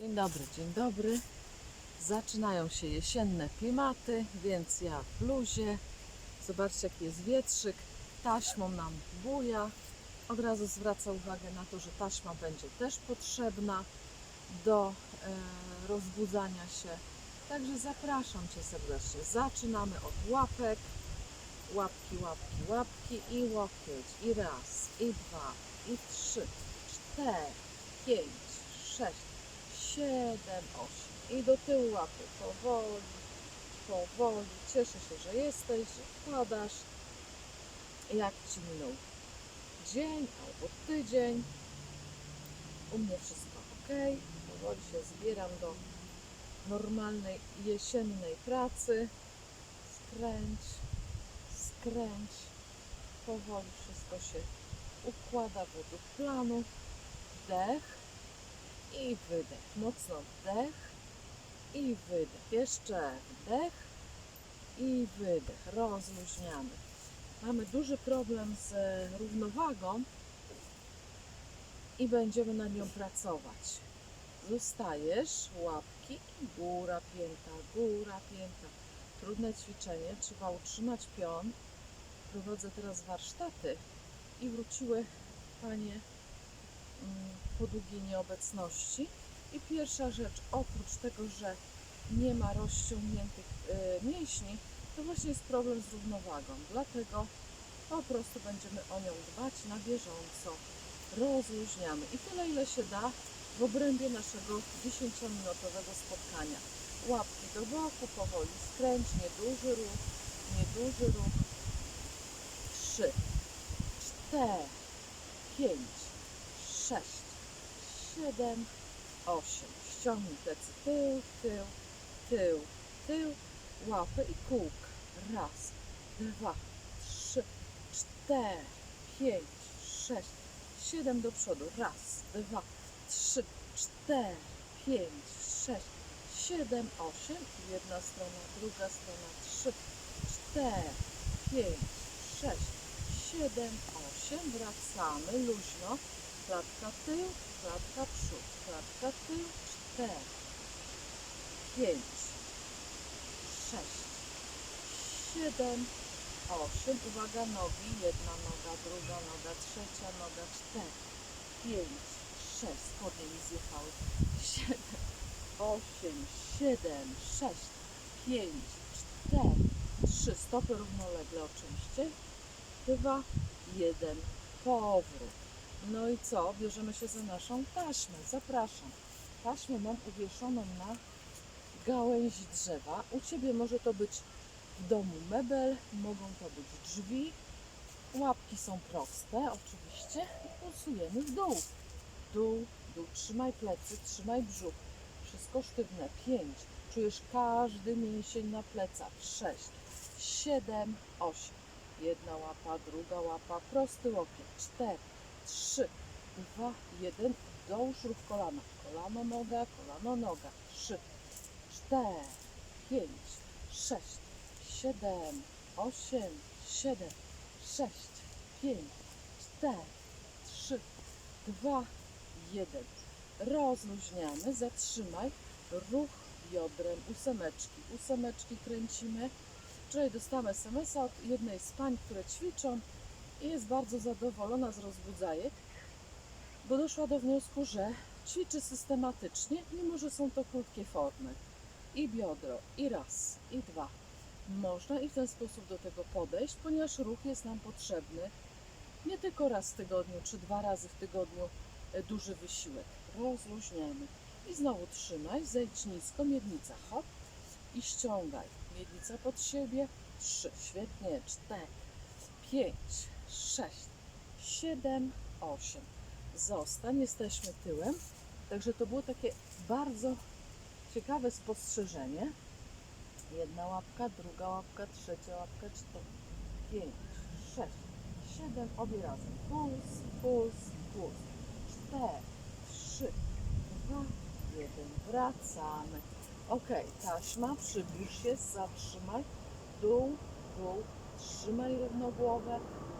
Dzień dobry, dzień dobry. Zaczynają się jesienne klimaty, więc ja w bluzie. Zobaczcie, jaki jest wietrzyk. Taśmą nam buja. Od razu zwraca uwagę na to, że taśma będzie też potrzebna do e, rozbudzania się. Także zapraszam Cię serdecznie. Zaczynamy od łapek. Łapki, łapki, łapki i łokieć. I raz, i dwa, i trzy, cztery, pięć, sześć, siedem, osiem. I do tyłu łapy. Powoli, powoli. Cieszę się, że jesteś, że wpadasz. Jak Ci minął dzień albo tydzień. U mnie wszystko ok. Powoli się zbieram do normalnej jesiennej pracy. Skręć, skręć. Powoli wszystko się układa według planu. Wdech i wydech. Mocno wdech i wydech. Jeszcze wdech i wydech. Rozluźniamy. Mamy duży problem z równowagą i będziemy na nią pracować. Zostajesz, łapki i góra pięta, góra pięta. Trudne ćwiczenie, trzeba utrzymać pion. Prowadzę teraz warsztaty i wróciły panie mm, po długiej nieobecności. I pierwsza rzecz, oprócz tego, że nie ma rozciągniętych y, mięśni, to właśnie jest problem z równowagą. Dlatego po prostu będziemy o nią dbać na bieżąco. Rozluźniamy i tyle, ile się da w obrębie naszego 10-minutowego spotkania. Łapki do boku, powoli skręć, nieduży ruch, nieduży ruch. Trzy, cztery, pięć, sześć, siedem, osiem. Ściągnij plecy tył, tył, tył, tył, łapy i kółka. Raz, dwa, trzy, cztery, pięć, sześć, siedem do przodu. Raz, dwa, trzy, cztery, pięć, sześć, siedem, osiem. Jedna strona, druga strona. Trzy, cztery, pięć, sześć, siedem, osiem. Wracamy luźno. Klatka tył, klatka przód, klatka tył. Cztery, pięć, sześć, siedem, osiem. Uwaga, nogi. Jedna noga, druga noga, trzecia noga, cztery, pięć, sześć. Spodnie mi zjechały. Siedem, osiem, siedem, sześć, pięć, cztery, trzy. Stopy równolegle oczywiście. Dwa, jeden. Powrót. No i co? Bierzemy się za naszą taśmę. Zapraszam. Taśmę mam uwieszoną na gałęzi drzewa. U Ciebie może to być w domu mebel, mogą to być drzwi. Łapki są proste, oczywiście. I pulsujemy w dół. Dół, dół. Trzymaj plecy, trzymaj brzuch. Wszystko sztywne. Pięć. Czujesz każdy mięsień na plecach. Sześć, siedem, osiem. Jedna łapa, druga łapa, prosty łokieć. Cztery, trzy, dwa, jeden. Dołóż ruch kolana. Kolano, noga, kolano, noga. Trzy, cztery, pięć, sześć, siedem, osiem, siedem, sześć, pięć, cztery, trzy, dwa, jeden. Rozluźniamy, zatrzymaj. Ruch biodrem, ósemeczki. Ósemeczki kręcimy. Wczoraj dostałam SMS-a od jednej z pań, które ćwiczą i jest bardzo zadowolona z rozbudzajek, bo doszła do wniosku, że ćwiczy systematycznie, mimo że są to krótkie formy. I biodro, i raz, i dwa. Można i w ten sposób do tego podejść, ponieważ ruch jest nam potrzebny nie tylko raz w tygodniu, czy dwa razy w tygodniu e, duży wysiłek. Rozluźniamy. I znowu trzymaj, zejdź nisko, miednica, hop i ściągaj. Miednica pod siebie, trzy, świetnie, cztery, pięć, sześć, siedem, osiem. Zostań, jesteśmy tyłem. Także to było takie bardzo ciekawe spostrzeżenie. Jedna łapka, druga łapka, trzecia łapka, cztery, pięć, sześć, siedem, obie razem. Puls, puls, puls. Cztery, trzy, dwa, jeden. Wracamy. Ok, taśma, przybliż się, zatrzymaj. Dół, dół, trzymaj równo głowę.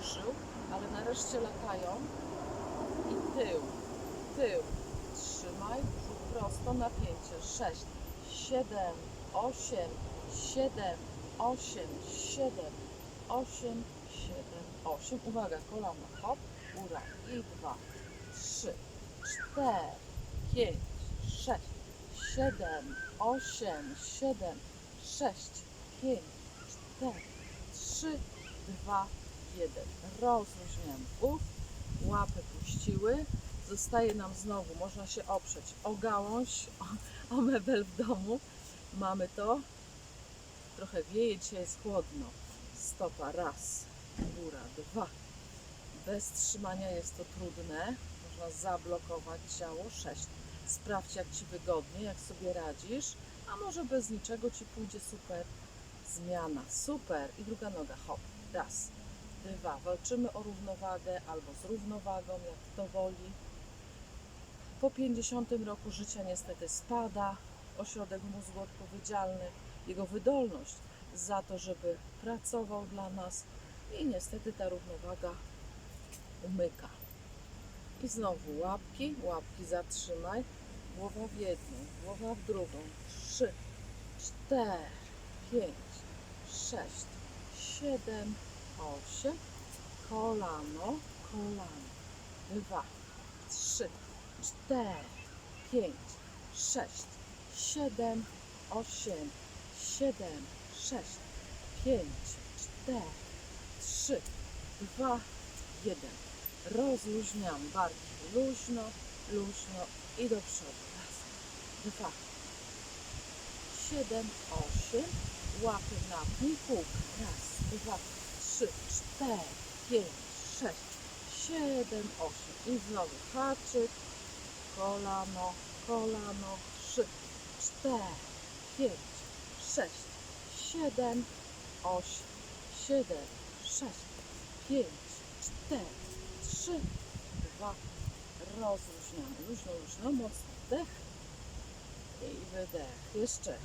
ruszył, ale nareszcie latają. I tył, tył. Trzymaj brzuch prosto, napięcie. 6, 7, 8, 7, 8, 7, 8, 7, 8. Uwaga, kolana, hop, góra. I 2, 3, 4, 5, 6, 7, 8, 7, 6, 5, 4, 3, 2, 1. Rozluźniamy ów, łapy puściły. Zostaje nam znowu, można się oprzeć o gałąź, o, o mebel w domu. Mamy to. Trochę wieje, dzisiaj jest chłodno. Stopa raz, góra dwa. Bez trzymania jest to trudne. Można zablokować ciało. Sześć. Sprawdź jak Ci wygodnie, jak sobie radzisz. A może bez niczego Ci pójdzie super. Zmiana. Super. I druga noga. Hop. Raz. Walczymy o równowagę albo z równowagą, jak kto woli. Po 50 roku życia niestety spada ośrodek mózgu odpowiedzialny, jego wydolność za to, żeby pracował dla nas i niestety ta równowaga umyka. I znowu łapki, łapki zatrzymaj, głowa w jedną, głowa w drugą, trzy, cztery, pięć, sześć, siedem, osiem, kolano, kolano, dwa, trzy, cztery, pięć, sześć, siedem, osiem, siedem, sześć, pięć, cztery, trzy, dwa, jeden. Rozluźniam barki luźno, luźno i do przodu. Raz, dwa, siedem, osiem, łapy napnij, kółka. Raz, dwa, trzy, cztery, pięć, sześć, siedem, osiem. I znowu haczyk, kolano, kolano, trzy, cztery, pięć, sześć, siedem, osiem, siedem, sześć, pięć, cztery, trzy, dwa, rozluźniamy. Luźno, luźno, mocno wdech i wydech. Jeszcze.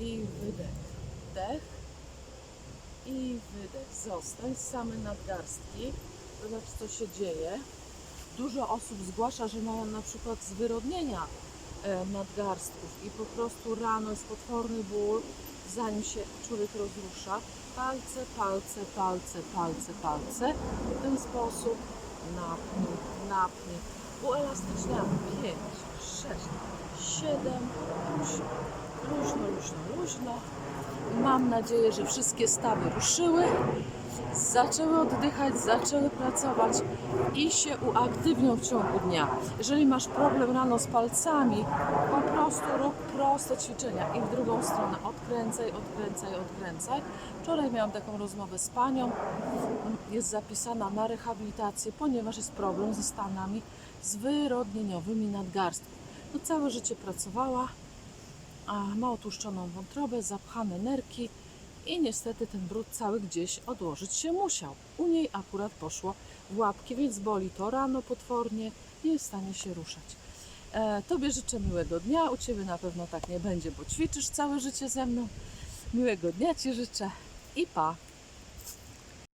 I wydech. Wdech i wydech. Zostań same nadgarstki. Zobacz, co się dzieje. Dużo osób zgłasza, że mają na przykład zwyrodnienia e, nadgarstków i po prostu rano jest potworny ból, zanim się człowiek rozrusza. Palce, palce, palce, palce, palce. W ten sposób napnij, napnij. Uelastyczniamy. 5, 6, 7, 8. Luźno, luźno, luźno. Mam nadzieję, że wszystkie stawy ruszyły, zaczęły oddychać, zaczęły pracować i się uaktywnią w ciągu dnia. Jeżeli masz problem rano z palcami, po prostu rób proste ćwiczenia i w drugą stronę odkręcaj, odkręcaj, odkręcaj. Wczoraj miałam taką rozmowę z panią, jest zapisana na rehabilitację, ponieważ jest problem ze stanami zwyrodnieniowymi nadgarstków. No całe życie pracowała, ma otłuszczoną wątrobę, zapchane nerki i niestety ten brud cały gdzieś odłożyć się musiał. U niej akurat poszło w łapki, więc boli to rano potwornie, nie jest w stanie się ruszać. E, tobie życzę miłego dnia, u Ciebie na pewno tak nie będzie, bo ćwiczysz całe życie ze mną. Miłego dnia Ci życzę i pa!